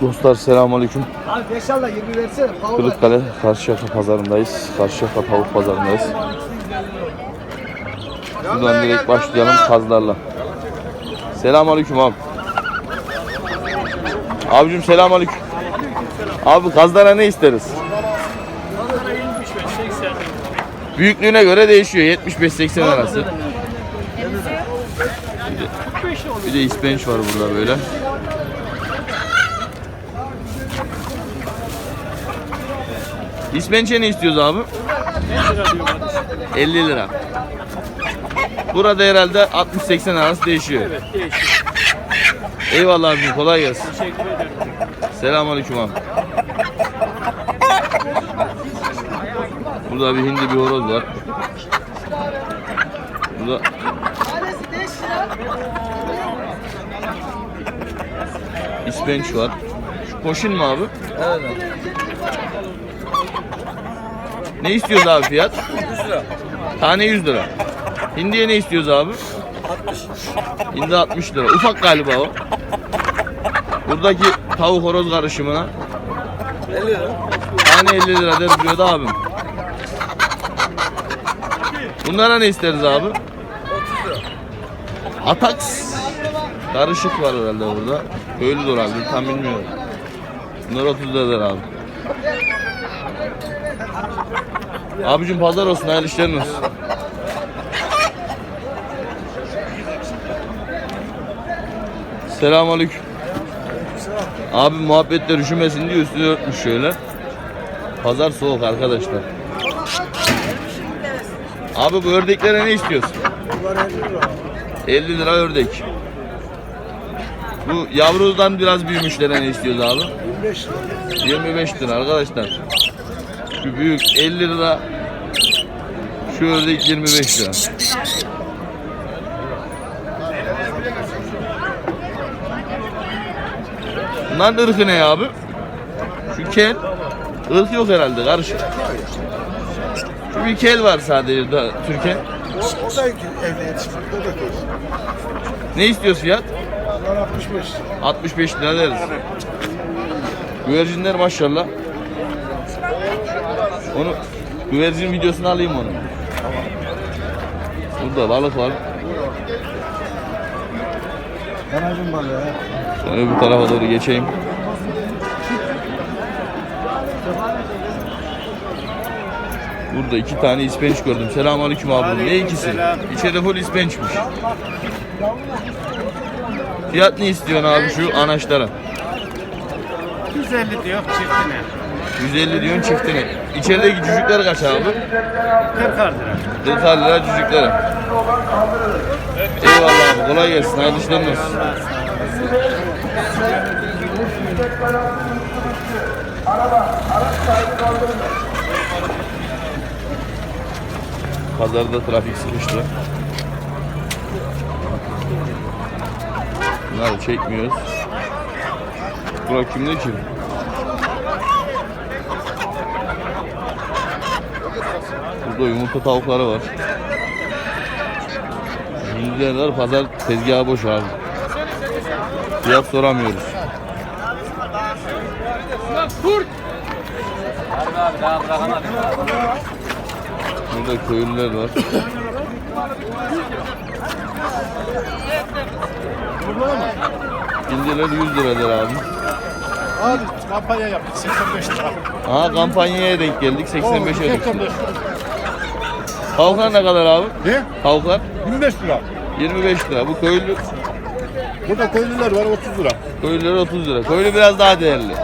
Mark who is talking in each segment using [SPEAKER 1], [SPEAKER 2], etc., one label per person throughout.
[SPEAKER 1] Dostlar selamünaleyküm.
[SPEAKER 2] Abi inşallah 20 versene.
[SPEAKER 1] Kırıkkale Karşıyaka pazarındayız. Karşıyaka tavuk pazarındayız. Buradan direkt başlayalım kazlarla. Selamünaleyküm abi. Abicim selamünaleyküm. Abi kazlara ne isteriz? Büyüklüğüne göre değişiyor. 75-80 arası. Bir de ispenç var burada böyle. İspenç'e ne istiyoruz abi? 50 lira. Burada herhalde 60-80 arası değişiyor.
[SPEAKER 3] Evet değişiyor.
[SPEAKER 1] Eyvallah abicim kolay gelsin.
[SPEAKER 3] Teşekkür ederim.
[SPEAKER 1] Selamünaleyküm abi. Burada bir hindi bir horoz var. Burada İspenç var. Şu koşun mu abi?
[SPEAKER 2] Evet.
[SPEAKER 1] Ne istiyoruz abi fiyat?
[SPEAKER 2] 100 lira.
[SPEAKER 1] Tane 100 lira. Hindiye ne istiyoruz abi?
[SPEAKER 2] 60.
[SPEAKER 1] Hindi 60 lira. Ufak galiba o. Buradaki tavuk horoz karışımına
[SPEAKER 2] 50 lira.
[SPEAKER 1] tane 50 lira der diyordu abim. Bunlara ne isteriz abi?
[SPEAKER 2] 30 lira.
[SPEAKER 1] Ataks. Karışık var herhalde burada. Köylü de olabilir tam bilmiyorum. Bunlar 30 lira der abi. Abicim pazar olsun hayırlı işlerin olsun. Selamünaleyküm. Abi muhabbetler üşümesin diye üstünü örtmüş şöyle. Pazar soğuk arkadaşlar. Abi bu ördeklere ne istiyorsun?
[SPEAKER 2] Bunlar 50 lira.
[SPEAKER 1] 50 lira ördek. Bu yavrudan biraz büyümüşlere ne istiyoruz abi?
[SPEAKER 2] 25 lira.
[SPEAKER 1] 25 lira arkadaşlar. Şu büyük 50 lira. Şu ördek 25 lira. Bunların ırkı ne abi? Şu kel. Irk yok herhalde karışık. Şu bir kel var sadece da Türkiye.
[SPEAKER 2] O, o da evde yetiştirdik. O da köy.
[SPEAKER 1] Ne istiyoruz fiyat?
[SPEAKER 2] Bunlar 65.
[SPEAKER 1] 65 lira deriz. Güvercinler maşallah. Onu güvercin videosunu alayım onu. Burada balık var.
[SPEAKER 2] Kanacım balığı ya.
[SPEAKER 1] Ben öbür tarafa doğru geçeyim. Burada iki tane ispenç gördüm. Selamünaleyküm abi. Ne ikisi?
[SPEAKER 3] Aleykümselam.
[SPEAKER 1] İçeri full ispençmiş. Fiyat ne istiyorsun abi şu anaçlara?
[SPEAKER 3] 150 diyor çiftine.
[SPEAKER 1] 150 diyorsun çiftine. İçerideki cücükler kaç abi?
[SPEAKER 3] 40 lira.
[SPEAKER 1] 40 lira cücükleri. Eyvallah abi kolay gelsin. Hayırlı işler olsun. Pazarda trafik sıkıştı. Bunları çekmiyoruz. Burak kimde ki? Burada yumurta tavukları var. Var, pazar tezgahı boş abi. Fiyat soramıyoruz. Burada köylüler var. Hindiler 100 liradır abi.
[SPEAKER 3] Abi kampanya yaptık 85 lira.
[SPEAKER 1] Aha kampanyaya denk geldik 85'e düştü.
[SPEAKER 3] 85 lira.
[SPEAKER 1] Tavuklar ne kadar abi?
[SPEAKER 3] Ne?
[SPEAKER 1] Tavuklar
[SPEAKER 3] 25 lira.
[SPEAKER 1] 25 lira. Bu köylü
[SPEAKER 3] Burada köylüler var 30 lira.
[SPEAKER 1] köylüler 30 lira. Köylü biraz daha değerli.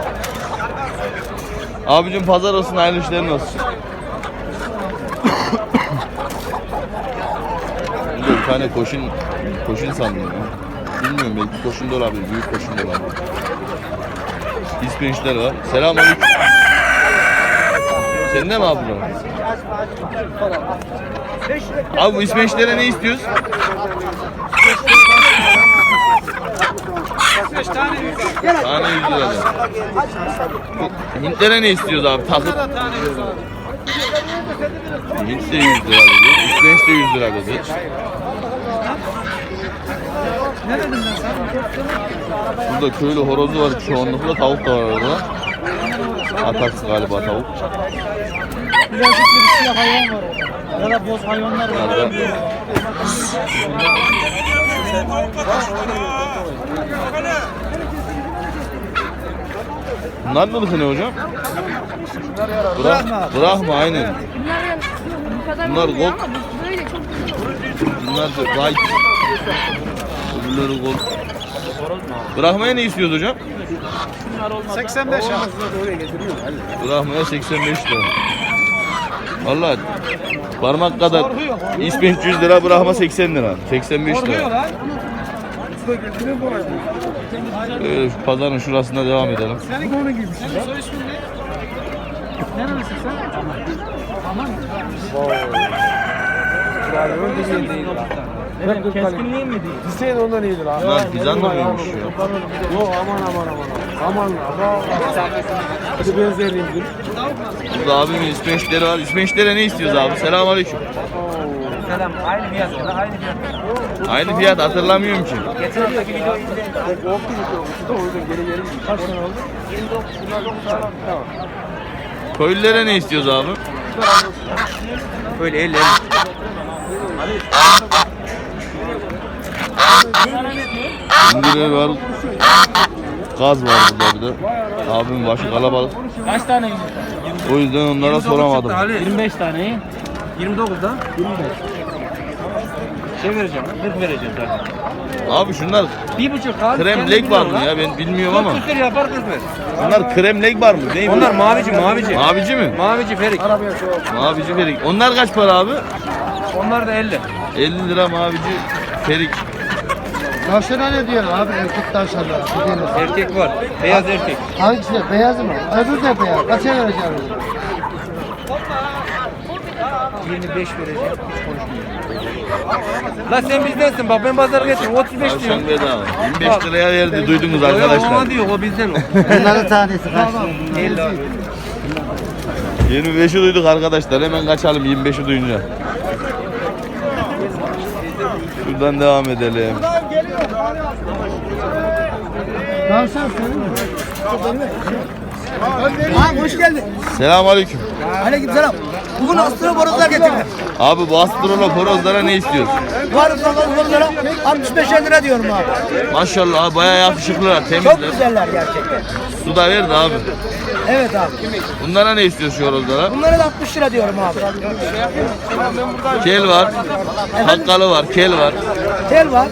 [SPEAKER 1] Abicim pazar olsun hayırlı işlerin olsun. Burada bir tane koşun koşun sandım. Bilmiyorum belki koşun da olabilir. Büyük koşun da olabilir. İspençler var. Selamünaleyküm. Sende mi abi? Abi bu ispençlere ne istiyoruz? Tane 100 lira. Hintlere ne istiyoruz abi? Takıp. Hint de 100 lira dedi. İspenç de 100 lira dedi. Burada köylü horozu var çoğunlukla tavuk da var orada. Ataks galiba tavuk.
[SPEAKER 4] Birazcık bir siyah hayvan var orada. Ya da boz hayvanlar var.
[SPEAKER 1] Bunlar da Bunlar mı ne hocam? Bırak, bırakma aynen.
[SPEAKER 5] Bunlar bu kadar
[SPEAKER 1] Bunlar da white. Öbürleri gold. Bırakmaya ne istiyoruz hocam?
[SPEAKER 3] 85 abi.
[SPEAKER 1] Bırakmaya 85 lira. Vallahi parmak kadar ismi 300 lira bırakma 80 lira. 85 lira. Böyle şu pazarın şurasında devam edelim.
[SPEAKER 4] Senin konu giymişsin. Senin soy ismin ne? Nerelisin sen? Aman. Aman. Keskinliğin mi değil?
[SPEAKER 2] Hüseyin ondan iyidir abi.
[SPEAKER 1] Bunlar Bizan da mıymış ya?
[SPEAKER 2] Yok aman aman aman. Aman aman. Hadi benzerliğim dur.
[SPEAKER 1] Burada abimin İspençleri var. İspençlere ne istiyoruz abi? Selamun aleyküm.
[SPEAKER 4] Selam. Aynı fiyat. Aynı fiyat.
[SPEAKER 1] Aynı fiyat hatırlamıyorum ki.
[SPEAKER 4] Geçen haftaki videoyu izle. Kaç sene oldu?
[SPEAKER 1] Köylülere ne istiyoruz abi?
[SPEAKER 4] Böyle 50
[SPEAKER 1] İndirir var. Gaz var burada bir de. Abim başı kalabalık.
[SPEAKER 4] Kaç tane yumurta?
[SPEAKER 1] O yüzden onlara soramadım.
[SPEAKER 4] 25 tane. 29'da 25. Şey vereceğim, 40 vereceğim zaten.
[SPEAKER 1] Abi şunlar
[SPEAKER 4] Bir buçuk al.
[SPEAKER 1] krem leg var mı ya ben bilmiyorum ama.
[SPEAKER 4] Küsür yapar 40 ver.
[SPEAKER 1] Bunlar krem leg var mı? Değil mi?
[SPEAKER 4] Onlar mavici, mavici.
[SPEAKER 1] Mavici mi?
[SPEAKER 4] Mavici Ferik.
[SPEAKER 1] Mavici ferik. Onlar kaç para abi?
[SPEAKER 4] Onlar da 50.
[SPEAKER 1] 50 lira mavici ferik.
[SPEAKER 2] Tavşana ne diyorsun abi erkek tavşanlara?
[SPEAKER 4] Erkek var. Beyaz erkek.
[SPEAKER 2] Hangisi? Beyaz mı? Öbür de beyaz. Kaça vereceğim?
[SPEAKER 4] 25 vereceğim. Hiç. La sen bizdensin bak ben pazara getirdim 35 diyorum.
[SPEAKER 1] Tavşan bedava. 25 liraya verdi duydunuz
[SPEAKER 4] Yok,
[SPEAKER 1] arkadaşlar.
[SPEAKER 4] Ona diyor o bizden o.
[SPEAKER 2] Bunların tanesi kaç?
[SPEAKER 4] 50 abi.
[SPEAKER 1] 25'i duyduk arkadaşlar. Hemen kaçalım 25'i duyunca. Şuradan devam edelim.
[SPEAKER 2] Tavşan senin mi?
[SPEAKER 6] Abi hoş geldin.
[SPEAKER 1] Selamünaleyküm. aleyküm.
[SPEAKER 6] Aleykümselam. Bugün astra borozlar getirdim.
[SPEAKER 1] Abi bu astrolo horozlara ne istiyorsun?
[SPEAKER 6] Bu astra borozlara 65 lira diyorum abi.
[SPEAKER 1] Maşallah abi bayağı yakışıklılar,
[SPEAKER 6] Çok
[SPEAKER 1] temizler.
[SPEAKER 6] güzeller gerçekten.
[SPEAKER 1] Su da verdi abi.
[SPEAKER 6] Evet abi.
[SPEAKER 1] Bunlara ne istiyorsun horozlara?
[SPEAKER 6] Bunlara da 60 lira diyorum abi.
[SPEAKER 1] Kel var, hakkalı var, kel var.
[SPEAKER 6] Tel var,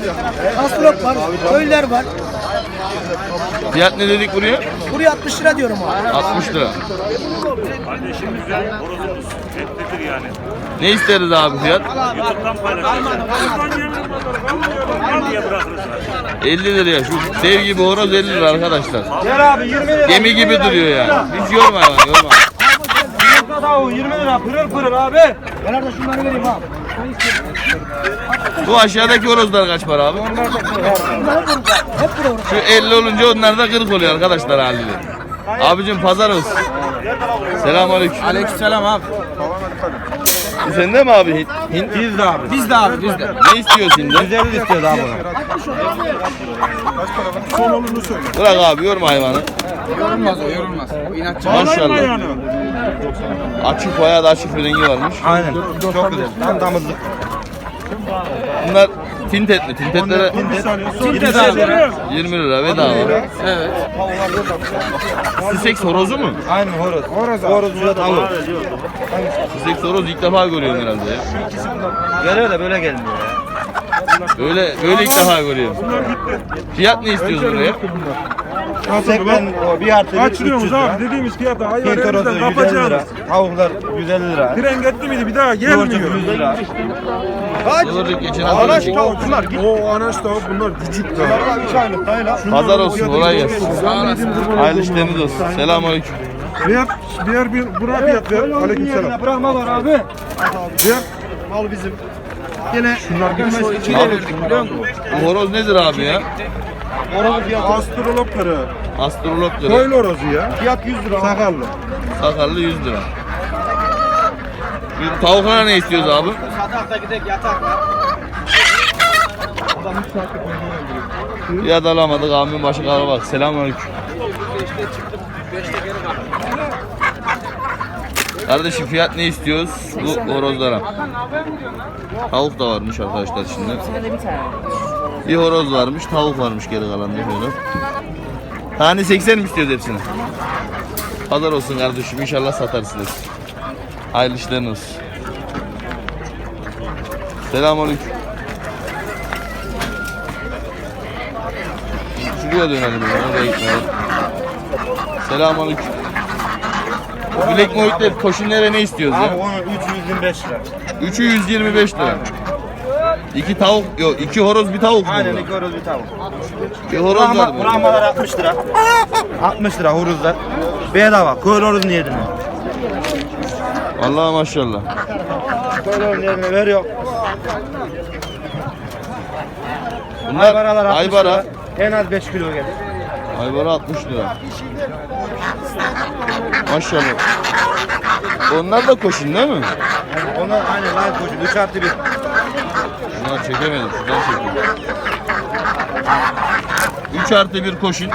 [SPEAKER 6] astrop var, köylüler var.
[SPEAKER 1] Fiyat ne dedik buraya?
[SPEAKER 6] Buraya 60 lira diyorum abi.
[SPEAKER 1] 60 lira. Ne isteriz abi fiyat? 50 liraya şu dev gibi horoz 50 lira arkadaşlar.
[SPEAKER 4] Gel abi 20 lira.
[SPEAKER 1] Gemi gibi duruyor yani. Hiç yorma hayvan yorma.
[SPEAKER 4] Yumurta tavuğu 20 lira pırıl pırıl abi.
[SPEAKER 6] Ben orada şunları vereyim abi.
[SPEAKER 1] Bu aşağıdaki horozlar kaç para abi? Şu 50 olunca onlar da 40 oluyor arkadaşlar haliyle. Abicim pazar olsun. Selamünaleyküm.
[SPEAKER 4] Aleykümselam abi.
[SPEAKER 1] Bu sende mi abi Hint? Hint?
[SPEAKER 4] Biz de abi. Biz de abi biz de.
[SPEAKER 1] Ne istiyorsun şimdi?
[SPEAKER 4] 150 istiyordu abi onu.
[SPEAKER 1] Bırak abi yorma hayvanı.
[SPEAKER 4] Yorulmaz o yorulmaz. O inatçı.
[SPEAKER 1] Maşallah. Açık bayağı da açık bir rengi varmış.
[SPEAKER 4] Aynen. Çok güzel. Tam damızlık.
[SPEAKER 1] Bunlar tintet mi? Tintetlere
[SPEAKER 4] Tinte abi.
[SPEAKER 1] 20 lira bedava. Evet. Sussex horozu mu?
[SPEAKER 4] Aynen horoz. Horoz abi. Horoz da tavuk.
[SPEAKER 1] Sussex horoz ilk defa görüyorum herhalde ya.
[SPEAKER 4] Geliyor da böyle gelmiyor ya.
[SPEAKER 1] Böyle böyle ilk defa görüyorum. Fiyat ne istiyorsun buraya?
[SPEAKER 4] Sekmen o bir artı bir 300
[SPEAKER 7] Kaçırıyoruz
[SPEAKER 4] lira.
[SPEAKER 7] abi dediğimiz fiyata hayvan
[SPEAKER 4] Hint horozu
[SPEAKER 7] elimizden
[SPEAKER 4] 150 lira.
[SPEAKER 7] kapacağız.
[SPEAKER 4] Tavuklar 150 lira.
[SPEAKER 7] Tren gitti miydi bir daha
[SPEAKER 4] Yoğurtçuk
[SPEAKER 7] gelmiyor.
[SPEAKER 4] 100 lira.
[SPEAKER 1] Yılırdık geçen hafta çektik.
[SPEAKER 7] O anaç tavuk bunlar küçük daha.
[SPEAKER 1] Pazar olsun, kolay gelsin. Hayırlı işleriniz olsun. Selamünaleyküm.
[SPEAKER 7] Diğer, diğer bir buna fiyat ver. Aleykümselam.
[SPEAKER 4] Bırakma var abi.
[SPEAKER 7] Diğer
[SPEAKER 1] Abi, bu horoz nedir abi ya?
[SPEAKER 7] astrologları.
[SPEAKER 1] Astrolog lira.
[SPEAKER 7] Koyun horozu ya. Fiyat 100 lira. Sakallı.
[SPEAKER 1] Sakallı 100 lira. Tavuklara ne istiyoruz abi? Fiyat alamadık abimin başı kara bak. Selamünaleyküm. Kardeşim fiyat ne istiyoruz bu horozlara? Tavuk da varmış arkadaşlar şimdi. Bir horoz varmış, tavuk varmış geri kalan da böyle. Tane 80 mi istiyoruz hepsini? Pazar olsun kardeşim inşallah satarsınız. Hayırlı işleriniz olsun. Selamünaleyküm. Şuraya dönelim ya, oraya gitmeyelim. Selamünaleyküm. Bu Black Moit'le koşunlara ne istiyoruz ya?
[SPEAKER 3] onu 325 lira.
[SPEAKER 1] Üçü 125 lira. İki tavuk, yok iki horoz bir tavuk mu?
[SPEAKER 3] Aynen iki horoz bir tavuk.
[SPEAKER 1] Bir horoz var
[SPEAKER 3] Brahma,
[SPEAKER 1] mı?
[SPEAKER 3] Brahmalar 60 lira. 60 lira horozlar. Bedava. Köy horozun yerine.
[SPEAKER 1] Allah maşallah.
[SPEAKER 3] Horozun yerine veriyor.
[SPEAKER 1] Bunlar
[SPEAKER 3] Aybaralar 60
[SPEAKER 1] Aybara.
[SPEAKER 3] lira. En az 5 kilo gelir.
[SPEAKER 1] Aybara 60 lira. Maşallah. Onlar da koşun değil mi?
[SPEAKER 3] Onlar aynen lan koşun. 3 artı 1.
[SPEAKER 1] Bunlar çekemedim. Şuradan çekeyim. 3 artı 1 koşun.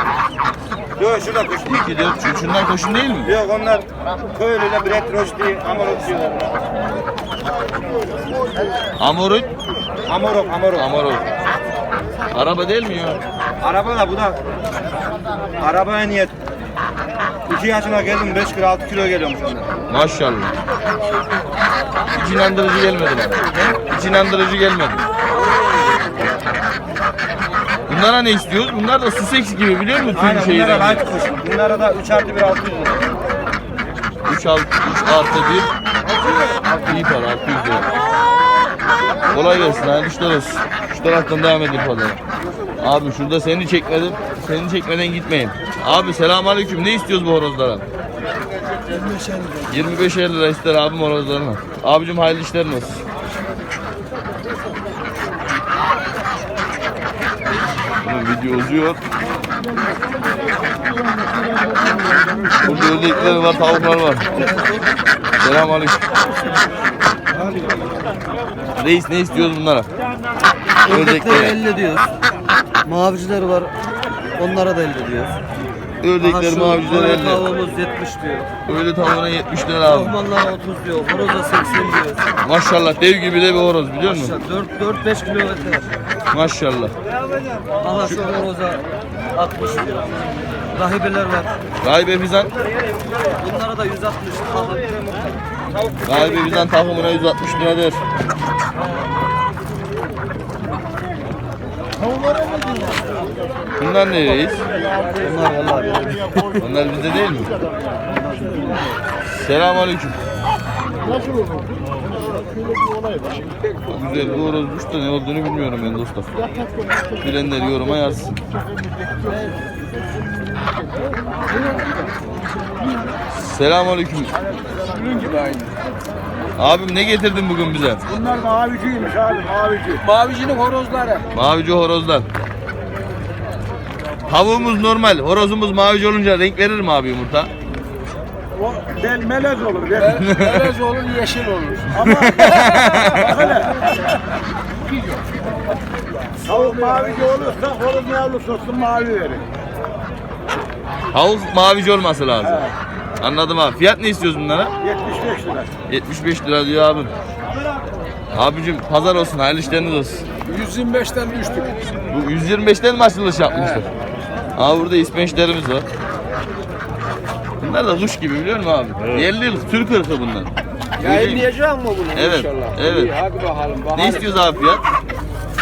[SPEAKER 3] Yok şurada koşun.
[SPEAKER 1] 2 4 3 şunlar koşun değil mi?
[SPEAKER 3] Yok onlar köylüyle Brett Roşti, Amarok diyorlar.
[SPEAKER 1] Amorut,
[SPEAKER 3] Amarok, Amarok.
[SPEAKER 1] Amorut. Araba değil mi ya?
[SPEAKER 3] Araba da bu da. Arabaya niyet. 2 yaşına geldim 5 kilo 6 kilo geliyormuş onlar.
[SPEAKER 1] Maşallah. Hiç inandırıcı gelmedi bana. Hiç inandırıcı gelmedi. Bunlara ne istiyoruz? Bunlar da Sussex gibi biliyor musun?
[SPEAKER 3] Aynen bunlara light koşun. Bunlara da 3 artı 1 600 lira.
[SPEAKER 1] 3 alt 3 artı 1 iyi para 600 lira. Kolay gelsin hayırlı olsun. Şu taraftan devam edin pazara. Abi şurada seni çekmedim. Seni çekmeden gitmeyin. Abi selamünaleyküm. Ne istiyoruz bu horozlara? 25 lira ister abim horozlarına. Abicim hayırlı işlerin olsun. Video uzuyor. Burada ördekler var, tavuklar var. Selamünaleyküm. Reis ne istiyoruz bunlara?
[SPEAKER 6] Ördekleri
[SPEAKER 1] Ördekleri.
[SPEAKER 6] 50 diyoruz. Maviciler var. Onlara da 50 diyoruz.
[SPEAKER 1] Ördekler, maviciler
[SPEAKER 6] böyle
[SPEAKER 1] 50.
[SPEAKER 6] Tavuğumuz 70 diyor.
[SPEAKER 1] Öyle tavuğuna 70 lira
[SPEAKER 6] abi.Lohmanlar 30 diyor. Horoza 80 diyor.
[SPEAKER 1] Maşallah dev gibi de bir horoz biliyor musun?
[SPEAKER 6] 4 4-5 kilometre var.
[SPEAKER 1] Maşallah.
[SPEAKER 6] Aha şu horoza 60 diyor. Rahibeler var.
[SPEAKER 1] Gaybe Bizan,
[SPEAKER 6] Bunlara da 160 tahıl.
[SPEAKER 1] Gaybe Bizan takımına 160 lira der. Bunlar ne reis?
[SPEAKER 6] Bunlar vallahi.
[SPEAKER 1] Onlar bizde değil mi? Selamünaleyküm. Güzel bir horozmuş da ne olduğunu bilmiyorum ben dostlar. Bilenler yoruma yazsın. Selamünaleyküm. Abim ne getirdin bugün bize?
[SPEAKER 2] Bunlar maviciymiş abi mavici. Mavicinin horozları.
[SPEAKER 1] Mavici horozlar. Tavuğumuz normal, horozumuz mavici olunca renk verir mi abi yumurta?
[SPEAKER 2] O del melez olur. Del. melez olur yeşil olur. Ama öyle. Tavuk mavici olursa horoz yavrusu olsun mavi verir.
[SPEAKER 1] Tavuk mavici olması lazım. Anladım abi. Fiyat ne istiyoruz bunlara?
[SPEAKER 2] 75 lira.
[SPEAKER 1] 75 lira diyor abim. Abicim pazar olsun, hayırlı işleriniz olsun.
[SPEAKER 2] 125'ten düştük.
[SPEAKER 1] Bu 125'ten mi açılış yapmışlar? Aa burada ispençlerimiz var. Bunlar da kuş gibi biliyor musun abi? Yerli ırk, Türk ırkı bunlar.
[SPEAKER 2] Yayınlayacak mı bunu
[SPEAKER 1] Evet,
[SPEAKER 2] inşallah?
[SPEAKER 1] evet.
[SPEAKER 2] İyi, hadi bakalım. bakalım.
[SPEAKER 1] Ne istiyoruz abi fiyat?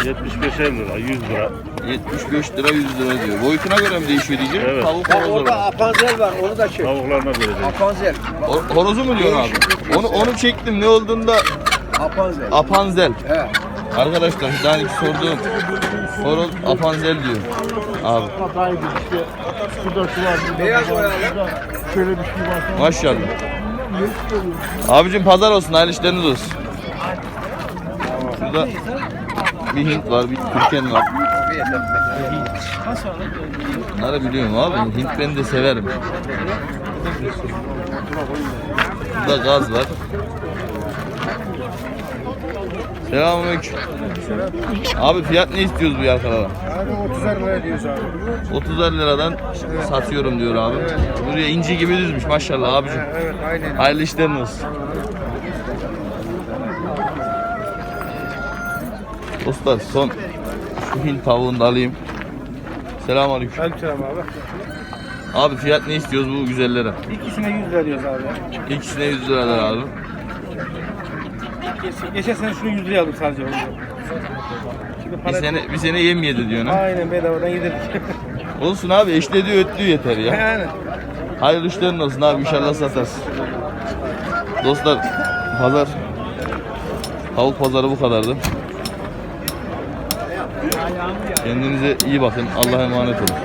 [SPEAKER 7] 75 lira, 100 lira.
[SPEAKER 1] 75 lira 100 lira diyor. Boyutuna göre mi değişiyor diyeceğim?
[SPEAKER 7] Evet.
[SPEAKER 1] Tavuk
[SPEAKER 2] Bak orada
[SPEAKER 1] var.
[SPEAKER 2] apanzel var onu da çek.
[SPEAKER 7] Tavuklarına vereceğiz.
[SPEAKER 2] Apanzel.
[SPEAKER 1] Hor- Horozu mu diyorsun abi? Onu onu çektim. Ne olduğunda
[SPEAKER 2] Apanzel.
[SPEAKER 1] apanzel.
[SPEAKER 2] He.
[SPEAKER 1] Arkadaşlar daha önce sorduğum horoz apanzel diyor. Abi
[SPEAKER 2] Beyaz boyalı.
[SPEAKER 1] maşallah. Abicim pazar olsun, hayırlı işleriniz olsun. Şurada bir Hint var, bir Türken var. Bunları biliyorum abi. Hint ben de severim. Burada gaz var. Selamünaleyküm. Abi fiyat ne istiyoruz bu yarkalara?
[SPEAKER 4] Abi 30'ar lira diyoruz abi.
[SPEAKER 1] 30 liradan satıyorum diyor abi. Buraya inci gibi düzmüş maşallah abicim.
[SPEAKER 4] Evet aynen.
[SPEAKER 1] Hayırlı işlerin olsun. Dostlar son şu Hint tavuğunu da alayım. Selamünaleyküm.
[SPEAKER 4] Aleykümselam abi.
[SPEAKER 1] Abi fiyat ne istiyoruz bu güzellere?
[SPEAKER 4] İkisine 100 lira diyoruz abi.
[SPEAKER 1] İkisine 100 liradan abi.
[SPEAKER 4] Geç- Geçen sene şunu 100 liraya aldım sadece. Şimdi
[SPEAKER 1] Bir
[SPEAKER 4] para...
[SPEAKER 1] sene bir sene yem yedi diyorsun ha.
[SPEAKER 4] Aynen bedavadan yedirdik.
[SPEAKER 1] Olsun abi eşlediği ötlüğü yeter ya.
[SPEAKER 4] yani.
[SPEAKER 1] Hayırlı işlerin olsun abi inşallah satarsın. Dostlar pazar tavuk pazarı bu kadardı. Kendinize iyi bakın. Allah'a emanet olun.